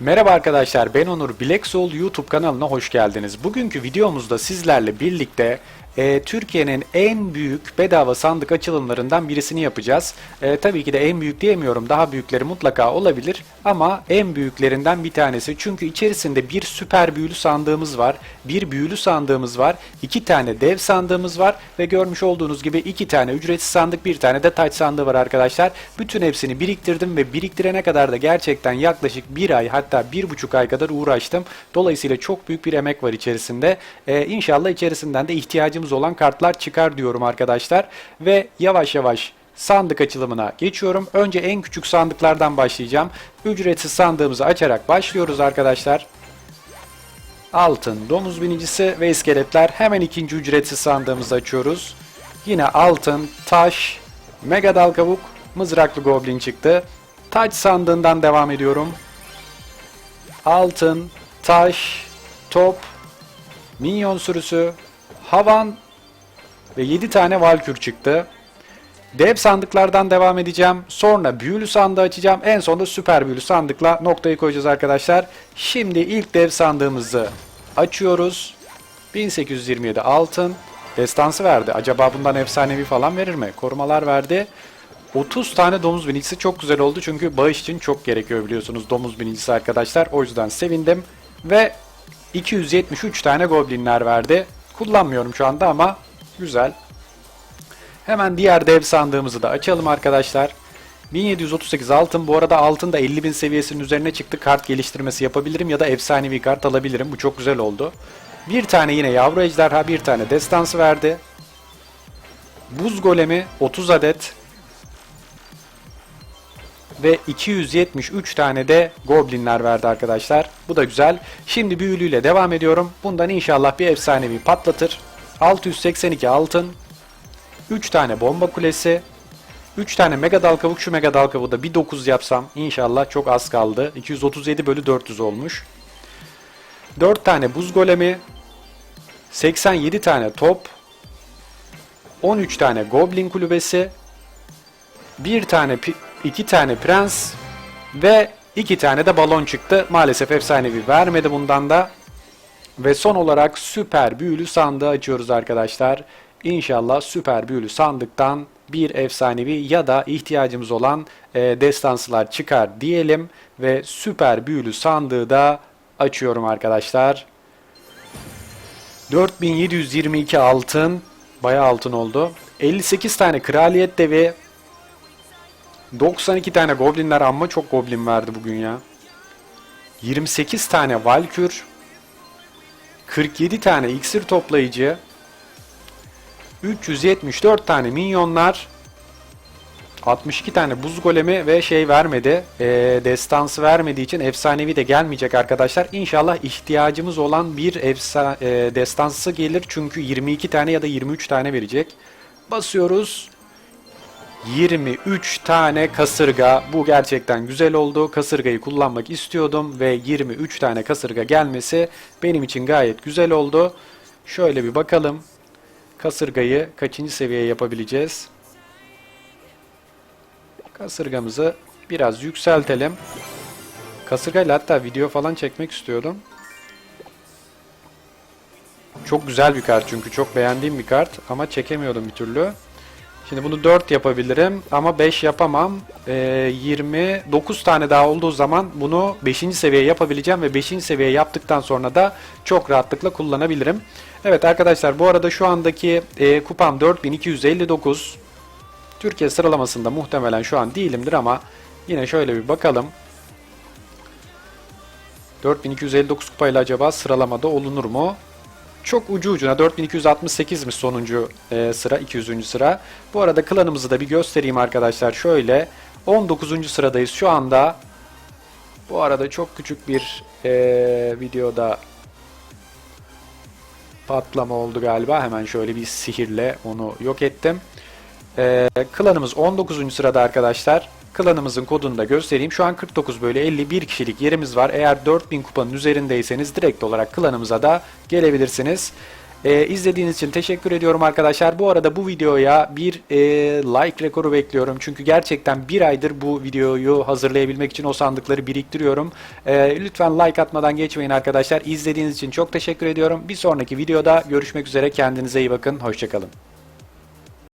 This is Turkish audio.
Merhaba arkadaşlar ben Onur Black YouTube kanalına hoş geldiniz. Bugünkü videomuzda sizlerle birlikte e, Türkiye'nin en büyük bedava sandık açılımlarından birisini yapacağız. E, tabii ki de en büyük diyemiyorum daha büyükleri mutlaka olabilir ama en büyüklerinden bir tanesi. Çünkü içerisinde bir süper büyülü sandığımız var, bir büyülü sandığımız var, iki tane dev sandığımız var ve görmüş olduğunuz gibi iki tane ücretsiz sandık bir tane de taç sandığı var arkadaşlar. Bütün hepsini biriktirdim ve biriktirene kadar da gerçekten yaklaşık bir ay hatta bir buçuk ay kadar uğraştım. Dolayısıyla çok büyük bir emek var içerisinde. Ee, inşallah içerisinden de ihtiyacımız olan kartlar çıkar diyorum arkadaşlar. Ve yavaş yavaş sandık açılımına geçiyorum. Önce en küçük sandıklardan başlayacağım. Ücretsiz sandığımızı açarak başlıyoruz arkadaşlar. Altın, domuz binicisi ve iskeletler. Hemen ikinci ücretsiz sandığımızı açıyoruz. Yine altın, taş, mega dal kavuk, mızraklı goblin çıktı. Taç sandığından devam ediyorum. Altın, taş, top, minyon sürüsü, havan ve 7 tane valkür çıktı. Dev sandıklardan devam edeceğim. Sonra büyülü sandığı açacağım. En sonunda süper büyülü sandıkla noktayı koyacağız arkadaşlar. Şimdi ilk dev sandığımızı açıyoruz. 1827 altın. Destansı verdi. Acaba bundan efsanevi falan verir mi? Korumalar verdi. 30 tane domuz binicisi çok güzel oldu. Çünkü bağış için çok gerekiyor biliyorsunuz domuz binicisi arkadaşlar. O yüzden sevindim. Ve 273 tane goblinler verdi. Kullanmıyorum şu anda ama güzel. Hemen diğer dev sandığımızı da açalım arkadaşlar. 1738 altın. Bu arada altın da 50.000 seviyesinin üzerine çıktı. Kart geliştirmesi yapabilirim ya da efsanevi kart alabilirim. Bu çok güzel oldu. Bir tane yine yavru ejderha, bir tane destansı verdi. Buz golemi 30 adet. Ve 273 tane de goblinler verdi arkadaşlar. Bu da güzel. Şimdi büyülüyle devam ediyorum. Bundan inşallah bir efsanevi patlatır. 682 altın. 3 tane bomba kulesi. 3 tane mega dal kavuk. Şu mega dal kavuğu da bir 9 yapsam inşallah çok az kaldı. 237 bölü 400 olmuş. 4 tane buz golemi. 87 tane top. 13 tane goblin kulübesi. 1 tane 2 tane prens ve 2 tane de balon çıktı. Maalesef efsanevi vermedi bundan da. Ve son olarak süper büyülü sandığı açıyoruz arkadaşlar. İnşallah süper büyülü sandıktan bir efsanevi ya da ihtiyacımız olan e, destansılar çıkar diyelim. Ve süper büyülü sandığı da açıyorum arkadaşlar. 4722 altın. Bayağı altın oldu. 58 tane kraliyet devi. 92 tane goblinler amma çok goblin verdi bugün ya. 28 tane valkür. 47 tane iksir toplayıcı, 374 tane minyonlar, 62 tane buz golemi ve şey vermedi, e, destansı vermediği için efsanevi de gelmeyecek arkadaşlar. İnşallah ihtiyacımız olan bir efsa, e, destansı gelir çünkü 22 tane ya da 23 tane verecek. Basıyoruz. 23 tane kasırga. Bu gerçekten güzel oldu. Kasırgayı kullanmak istiyordum ve 23 tane kasırga gelmesi benim için gayet güzel oldu. Şöyle bir bakalım. Kasırgayı kaçıncı seviyeye yapabileceğiz? Kasırgamızı biraz yükseltelim. Kasırgayla hatta video falan çekmek istiyordum. Çok güzel bir kart çünkü çok beğendiğim bir kart ama çekemiyordum bir türlü. Şimdi bunu 4 yapabilirim ama 5 yapamam. Ee, 29 tane daha olduğu zaman bunu 5. seviyeye yapabileceğim ve 5. seviye yaptıktan sonra da çok rahatlıkla kullanabilirim. Evet arkadaşlar bu arada şu andaki e, kupam 4259. Türkiye sıralamasında muhtemelen şu an değilimdir ama yine şöyle bir bakalım. 4259 kupayla acaba sıralamada olunur mu? Çok ucu ucuna 4268'miş sonuncu e, sıra 200. sıra. Bu arada klanımızı da bir göstereyim arkadaşlar. Şöyle 19. sıradayız şu anda. Bu arada çok küçük bir e, videoda patlama oldu galiba. Hemen şöyle bir sihirle onu yok ettim. E, klanımız 19. sırada arkadaşlar. Klanımızın kodunu da göstereyim. Şu an 49 böyle 51 kişilik yerimiz var. Eğer 4000 kupanın üzerindeyseniz direkt olarak klanımıza da gelebilirsiniz. E, izlediğiniz için teşekkür ediyorum arkadaşlar. Bu arada bu videoya bir e, like rekoru bekliyorum. Çünkü gerçekten bir aydır bu videoyu hazırlayabilmek için o sandıkları biriktiriyorum. E, lütfen like atmadan geçmeyin arkadaşlar. İzlediğiniz için çok teşekkür ediyorum. Bir sonraki videoda görüşmek üzere. Kendinize iyi bakın. Hoşçakalın.